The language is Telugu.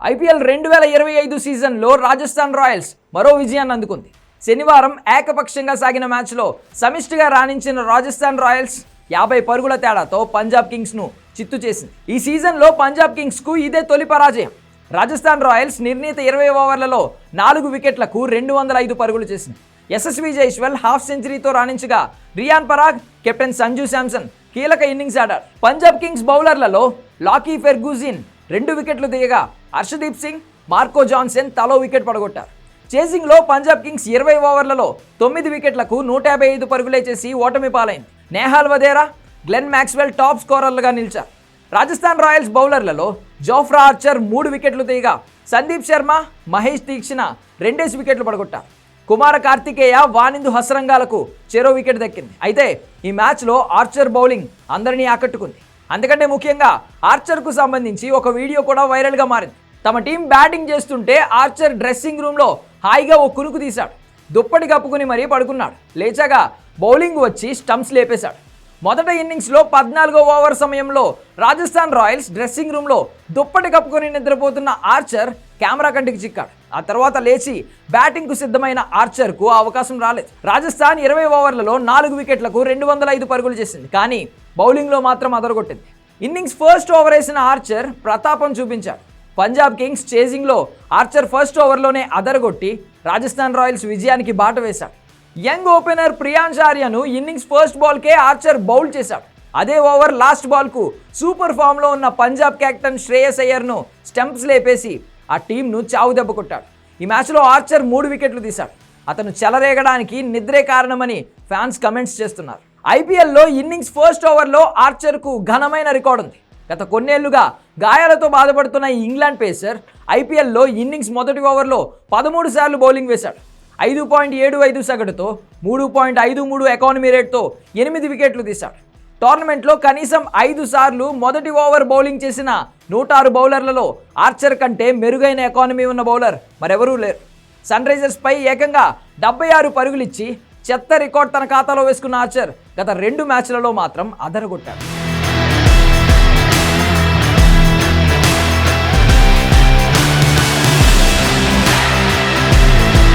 ఐపీఎల్ రెండు వేల ఇరవై ఐదు సీజన్లో రాజస్థాన్ రాయల్స్ మరో విజయాన్ని అందుకుంది. శనివారం ఏకపక్షంగా సాగిన మ్యాచ్లో సమిష్టిగా రాణించిన రాజస్థాన్ రాయల్స్ యాభై పరుగుల తేడాతో పంజాబ్ కింగ్స్ను చిత్తు చేసింది. ఈ సీజన్లో పంజాబ్ కింగ్స్కు ఇదే తొలి పరాజయం. రాజస్థాన్ రాయల్స్ నిర్ణీత ఇరవై ఓవర్లలో నాలుగు వికెట్లకు రెండు వందల ఐదు పరుగులు చేసింది. యశస్వి జైస్వాల్ హాఫ్ సెంచరీతో రాణించగా రియాన్ పరాగ్ కెప్టెన్ సంజు శాంసన్ కీలక ఇన్నింగ్స్ ఆడారు. పంజాబ్ కింగ్స్ బౌలర్లలో లాకీ ఫెర్గూజిన్ రెండు వికెట్లు తీయగా హర్షదీప్ సింగ్ మార్కో జాన్సన్ తలో వికెట్ పడగొట్టారు. చేసింగ్లో పంజాబ్ కింగ్స్ ఇరవై ఓవర్లలో తొమ్మిది వికెట్లకు నూట యాభై ఐదు పరుగులే చేసి ఓటమి పాలైంది. Nehal Wadhera Glenn Maxwell top స్కోరర్లుగా నిలిచారు. రాజస్థాన్ రాయల్స్ బౌలర్లలో జోఫ్రా ఆర్చర్ మూడు వికెట్లు తీయగా సందీప్ శర్మ మహేష్ దీక్షణ రెండేసి వికెట్లు పడగొట్టారు. కుమార కార్తికేయ వానిందు హసరంగాలకు చెరో వికెట్ దక్కింది. అయితే ఈ మ్యాచ్లో ఆర్చర్ బౌలింగ్ అందరినీ ఆకట్టుకుంది. అందుకంటే ముఖ్యంగా ఆర్చర్కు సంబంధించి ఒక వీడియో కూడా వైరల్గా మారింది. తమ టీం బ్యాటింగ్ చేస్తుంటే ఆర్చర్ డ్రెస్సింగ్ రూమ్లో హాయిగా ఓ కునుకు తీశాడు. దుప్పటి కప్పుకుని మరీ పడుకున్నాడు. లేచాగా బౌలింగ్ వచ్చి స్టంప్స్ లేపేశాడు. మొదట ఇన్నింగ్స్లో పద్నాలుగో ఓవర్ సమయంలో రాజస్థాన్ రాయల్స్ డ్రెస్సింగ్ రూమ్లో దుప్పటి కప్పుకొని నిద్రపోతున్న ఆర్చర్ కెమెరా కంటికి చిక్కాడు. ఆ తర్వాత లేచి బ్యాటింగ్కు సిద్ధమైన ఆర్చర్కు అవకాశం రాలేదు. రాజస్థాన్ ఇరవై ఓవర్లలో నాలుగు వికెట్లకు రెండు వందల ఐదు పరుగులు చేసింది. కానీ బౌలింగ్లో మాత్రం అదరగొట్టింది. ఇన్నింగ్స్ ఫస్ట్ ఓవర్ వేసిన ఆర్చర్ ప్రతాపం చూపించాడు. పంజాబ్ కింగ్స్ చేజింగ్లో ఆర్చర్ ఫస్ట్ ఓవర్లోనే అదరగొట్టి రాజస్థాన్ రాయల్స్ విజయానికి బాట వేశాడు. యంగ్ ఓపెనర్ ప్రియాంశ్ ఆర్యను ఇన్నింగ్స్ ఫస్ట్ బాల్కే ఆర్చర్ బౌల్ చేశాడు. అదే ఓవర్ లాస్ట్ బాల్కు సూపర్ ఫామ్లో ఉన్న పంజాబ్ కెప్టెన్ శ్రేయస్ అయ్యర్ను స్టంప్స్ లేపేసి ఆ టీంను చావు దెబ్బ కొట్టాడు. ఈ మ్యాచ్లో ఆర్చర్ మూడు వికెట్లు తీశాడు. అతను చెలరేగడానికి నిద్రే కారణమని ఫ్యాన్స్ కమెంట్స్ చేస్తున్నారు. ఐపీఎల్లో ఇన్నింగ్స్ ఫస్ట్ ఓవర్లో ఆర్చర్కు ఘనమైన రికార్డు ఉంది. గత కొన్నేళ్ళుగా గాయాలతో బాధపడుతున్న ఈ ఇంగ్లాండ్ పేసర్ ఐపీఎల్లో ఇన్నింగ్స్ మొదటి ఓవర్లో పదమూడు సార్లు బౌలింగ్ వేశాడు. ఐదు పాయింట్ ఏడు ఐదు సగటుతో మూడు పాయింట్ ఐదు మూడు ఎకానమీ రేట్తో ఎనిమిది వికెట్లు తీశాడు. టోర్నమెంట్లో కనీసం ఐదు సార్లు మొదటి ఓవర్ బౌలింగ్ చేసిన నూట ఆరు బౌలర్లలో ఆర్చర్ కంటే మెరుగైన ఎకానమీ ఉన్న బౌలర్ మరెవరూ లేరు. సన్ రైజర్స్పై ఏకంగా డెబ్బై ఆరు పరుగులిచ్చి చెత్త రికార్డ్ తన ఖాతాలో వేసుకున్న ఆచర్ గత రెండు మ్యాచ్లలో మాత్రం అదరగొట్టాడు.